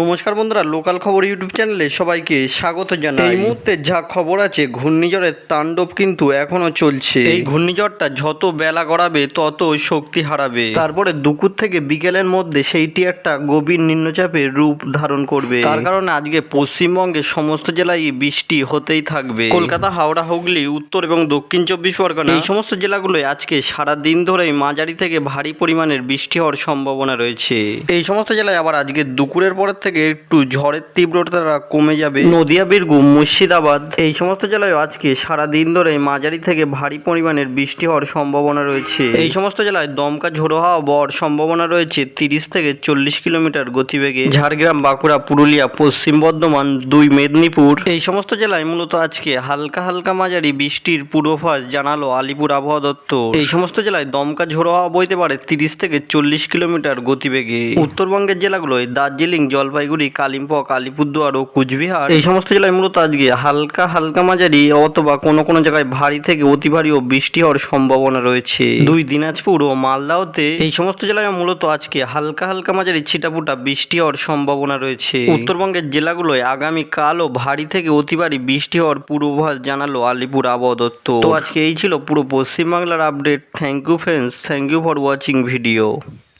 নমস্কার বন্ধুরা লোকাল খবর ইউটিউব চ্যানেলে সবাইকে স্বাগত জানাই। এই মুহূর্তে যা খবর আছে ঘূর্ণিঝড়ের তাণ্ডব কিন্তু এখনও চলছে। এই ঘূর্ণিঝড়টা যত বেলা গড়াবে তত শক্তি হারাবে। তারপরে দুপুর থেকে বিকেলের মধ্যে সেইটি একটা গভীর নিম্নচাপের রূপ ধারণ করবে। তার কারণে আজকে পশ্চিমবঙ্গের সমস্ত জেলায় বৃষ্টি হতেই থাকবে। কলকাতা হাওড়া হুগলি উত্তর এবং দক্ষিণ চব্বিশ পরগনা এই সমস্ত জেলাগুলোয় আজকে সারা দিন ধরেই মাঝারি থেকে ভারী পরিমাণের বৃষ্টি হওয়ার সম্ভাবনা রয়েছে। এই সমস্ত জেলায় আবার আজকে দুপুরের পরের থেকে একটু ঝড়ের তীব্রতা কমে যাবে। নদিয়া বীরভূম মুর্শিদাবাদ এই সমস্ত জেলায় আজকে সারা দিন ধরে মাঝারি থেকে ভারী পরিমাণের বৃষ্টি হওয়ার সম্ভাবনা রয়েছে। এই সমস্ত জেলায় দমকা ঝোড়ো হাওয়া বর সম্ভাবনা রয়েছে তিরিশ থেকে চল্লিশ কিলোমিটার গতিবেগে। ঝাড়গ্রাম বাঁকুড়া পুরুলিয়া পশ্চিম বর্ধমান দুই মেদিনীপুর। এই সমস্ত জেলায় মূলত আজকে হালকা হালকা মাঝারি বৃষ্টির পূর্বাভাস জানালো আলিপুর আবহাওয়া দপ্তর। এই সমস্ত জেলায় দমকা ঝোড়ো হাওয়া বইতে পারে তিরিশ থেকে চল্লিশ কিলোমিটার গতিবেগে। উত্তরবঙ্গের জেলাগুলোয় দার্জিলিং জলপাইগুড়ি কালিম্পং আলিপুরদুয়ার ও কুচবিহার। এই সমস্ত জেলায় মূলত আজকে হালকা হালকা মাঝারি অথবা কোনো কোনো জায়গায় ভারী থেকে অতি ভারী ও বৃষ্টি হওয়ার সম্ভাবনা রয়েছে। দুই দিনাজপুর ও মালদাওতে এই সমস্ত জেলায় মূলত আজকে হালকা হালকা মাঝারি ছিটাফুটা বৃষ্টি হওয়ার সম্ভাবনা রয়েছে। উত্তরবঙ্গের জেলাগুলোয় আগামী কালও ভারী থেকে অতি ভারী বৃষ্টি হওয়ার পূর্বাভাস জানালো আলিপুর আবহাওয়া দপ্তর। তো আজকে এই ছিল পুরো পশ্চিমবাংলার update. Thank you friends thank you for watching video